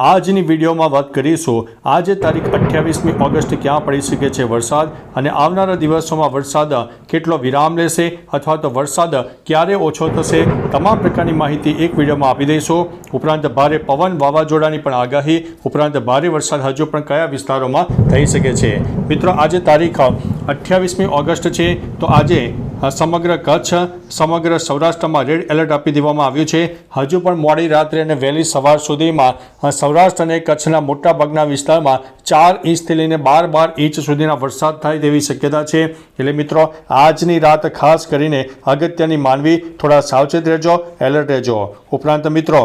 આજની વિડીયોમાં વાત કરીશું, આજે તારીખ અઠ્યાવીસમી ઓગસ્ટ ક્યાં પડી શકે છે વરસાદ અને આવનારા દિવસોમાં વરસાદ કેટલો વિરામ લેશે અથવા તો વરસાદ ક્યારે ઓછો થશે, તમામ પ્રકારની માહિતી એક વિડીયોમાં આપી દઈશું. ઉપરાંત ભારે પવન વાવાઝોડાની પણ આગાહી, ઉપરાંત ભારે વરસાદ હજુ પણ કયા વિસ્તારોમાં થઈ શકે છે? મિત્રો, આજે તારીખ અઠ્યાવીસમી ઓગસ્ટ છે, તો આજે સમગ્ર કચ્છ, સમગ્ર સૌરાષ્ટ્રમાં રેડ એલર્ટ આપી દેવામાં આવ્યું છે. હજુ પણ મોડી રાત્રે અને વહેલી સવાર સુધીમાં સૌરાષ્ટ્ર અને કચ્છના મોટાભાગના વિસ્તારમાં ચાર ઇંચથી લઈને બાર બાર ઇંચ સુધીના વરસાદ થાય તેવી શક્યતા છે. એટલે મિત્રો, આજની રાત ખાસ કરીને અગત્યની માનવી થોડા સાવચેત રહેજો, એલર્ટ રહેજો. ઉપરાંત મિત્રો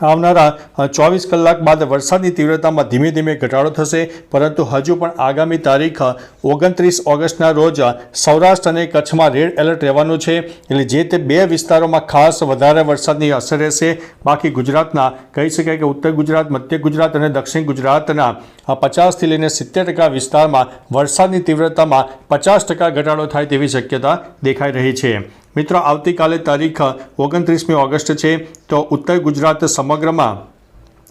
આવનારા ચોવીસ કલાક બાદ વરસાદની તીવ્રતામાં ધીમે ધીમે ઘટાડો થશે, પરંતુ હજુ પણ આગામી તારીખ ઓગણત્રીસ ઓગસ્ટના રોજ સૌરાષ્ટ્ર અને કચ્છમાં રેડ એલર્ટ રહેવાનું છે, એટલે જે તે બે વિસ્તારોમાં ખાસ વધારે વરસાદની અસર રહેશે. બાકી ગુજરાતના, કહી શકાય કે ઉત્તર ગુજરાત, મધ્ય ગુજરાત અને દક્ષિણ ગુજરાતના પચાસથી લઈને સિત્તેર ટકા વિસ્તારમાં વરસાદની તીવ્રતામાં પચાસ ટકા ઘટાડો થાય તેવી શક્યતા દેખાઈ રહી છે. મિત્રો આવતીકાલે તારીખ ઓગણત્રીસમી ઓગસ્ટ છે તો ઉત્તર ગુજરાત સમગ્રમાં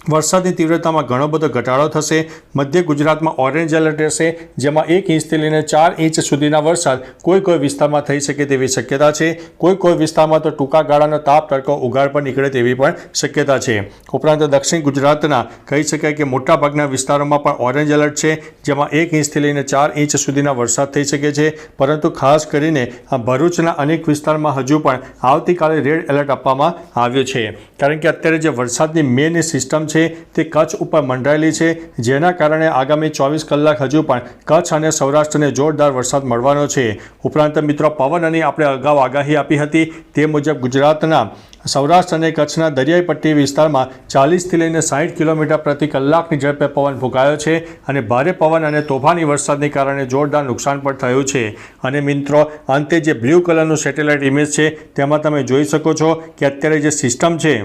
વરસાદની તીવ્રતામાં ઘણો બધો ઘટાડો થશે. મધ્ય ગુજરાતમાં ઓરેન્જ એલર્ટ રહેશે, જેમાં એક ઇંચથી લઈને ચાર ઇંચ સુધીના વરસાદ કોઈ કોઈ વિસ્તારમાં થઈ શકે તેવી શક્યતા છે. કોઈ કોઈ વિસ્તારમાં તો ટૂંકા ગાળાનો તાપ, તડકો, ઉઘાડ પર નીકળે તેવી પણ શક્યતા છે. ઉપરાંત દક્ષિણ ગુજરાતના કહી શકાય કે મોટાભાગના વિસ્તારોમાં પણ ઓરેન્જ એલર્ટ છે, જેમાં એક ઇંચથી લઈને ચાર ઇંચ સુધીના વરસાદ થઈ શકે છે. પરંતુ ખાસ કરીને આ ભરૂચના અનેક વિસ્તારમાં હજુ પણ આવતીકાલે રેડ એલર્ટ આપવામાં આવ્યો છે. કારણ કે અત્યારે જે વરસાદની મેન સિસ્ટમ છે તે કચ્છ ઉપર મંડાયેલી છે. જેના કારણે આગામી ચોવીસ કલાક હજુ પણ કચ્છ અને સૌરાષ્ટ્રને જોરદાર વરસાદ મળવાનો છે. ઉપરાંત મિત્રો, પવનની આપણે અગાઉ આગાહી આપી હતી તે મુજબ ગુજરાતના સૌરાષ્ટ્ર અને કચ્છના દરિયાઈ પટ્ટી વિસ્તારમાં ચાલીસથી લઈને સાઠ કિલોમીટર પ્રતિ કલાકની ઝડપે પવન ફૂંકાયો છે અને ભારે પવન અને તોફાની વરસાદને કારણે જોરદાર નુકસાન પણ થયું છે. અને મિત્રો, અંતે જે બ્લુ કલરનું સેટેલાઇટ ઇમેજ છે તેમાં તમે જોઈ શકો છો કે અત્યારે જે સિસ્ટમ છે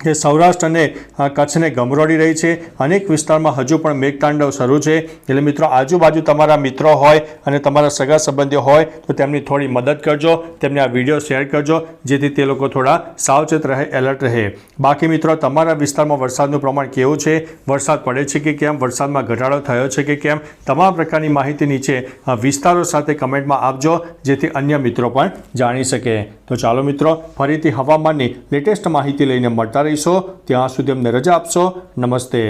કે સૌરાષ્ટ્ર અને કચ્છને ગમરોડી રહી છે. અનેક વિસ્તારમાં હજુ પણ મેઘતાંડવ શરૂ છે. એટલે મિત્રો, આજુબાજુ તમારા મિત્રો હોય અને તમારા સગા સંબંધીઓ હોય, તો તેમની થોડી મદદ કરજો. તેમને આ વીડિયો શેર કરજો, જેથી તે લોકો થોડા સાવચેત રહે, એલર્ટ રહે. બાકી મિત્રો, તમારા વિસ્તારમાં વરસાદનું પ્રમાણ કેવું છે? વરસાદ પડે છે કે કેમ? વરસાદમાં ઘટાડો થયો છે કે કેમ? તમામ પ્રકારની માહિતી નીચે વિસ્તારો સાથે કમેન્ટમાં આપજો, જેથી અન્ય મિત્રો પણ જાણી શકે. તો ચાલો મિત્રો, ફરીથી હવામાનની લેટેસ્ટ માહિતી લઈને મળતા રહીશો ત્યાં સુધી અમને રજા આપશો. નમસ્તે.